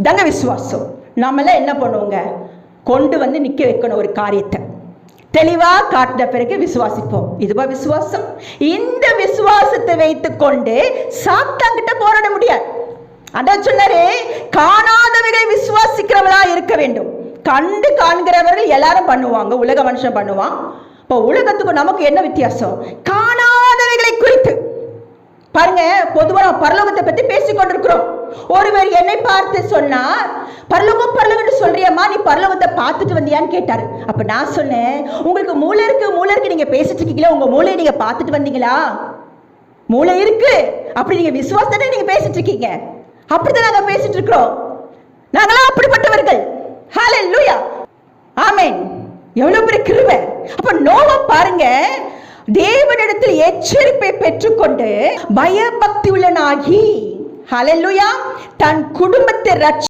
இதாங்க விசுவாசம். நம்மளாம் என்ன பண்ணுவோங்க? கொண்டு வந்து நிற்க வைக்கணும் ஒரு காரியத்தை. தெளிவா காட்டின பிறகு விசுவாசிப்போம். இதுவா விசுவாசம்? இந்த விசுவாசத்தை வைத்துக்கொண்டு சாத்தாங்கிட்ட போராட முடியாது. அதான் சொன்னாரு காணாதவைகளை விசுவாசிக்கிறவர்களா இருக்க வேண்டும். கண்டு காண்கிறவர்கள் எல்லாரும் பண்ணுவாங்க உலக மனுஷன் பண்ணுவான். இப்போ உலகத்துக்கும் நமக்கு என்ன வித்தியாசம்? காணாதவைகளை குறித்து. பாருங்க பொதுவாக பரலோகத்தை பத்தி பேசிக்கொண்டிருக்கிறோம். ஒருவர் என்னை பார்த்து சொன்னார் பரலோகம் பரலோகம்னு சொல்றியம்மா நீ பரலோகத்தை பார்த்துட்டு வந்தியான்னு கேட்டாரு. அப்ப நான் சொன்னேன் உங்களுக்கு மூளை இருக்கு மூளை இருக்கு நீங்க பேசிட்டு இருக்கீங்களா உங்க மூளையை நீங்க பார்த்துட்டு வந்தீங்களா? மூளை இருக்கு. அப்படி நீங்க விசுவாசத்தை நீங்க பேசிட்டு இருக்கீங்க. அப்படிதான் நாங்க பேசிட்டு இருக்கிறோம். நாங்களாம் அப்படிப்பட்டவர்கள். ஹாலே லூயா ஆமேன் எவ்வளவு பெரிய கிருவை அப்ப நோவா பாருங்க தேவனிடத்தில் எச்சரிப்பை பெற்றுக்கொண்டு பயபக்தி உள்ளனாகி ஹalleluya தன் குடும்பத்தை ரட்சி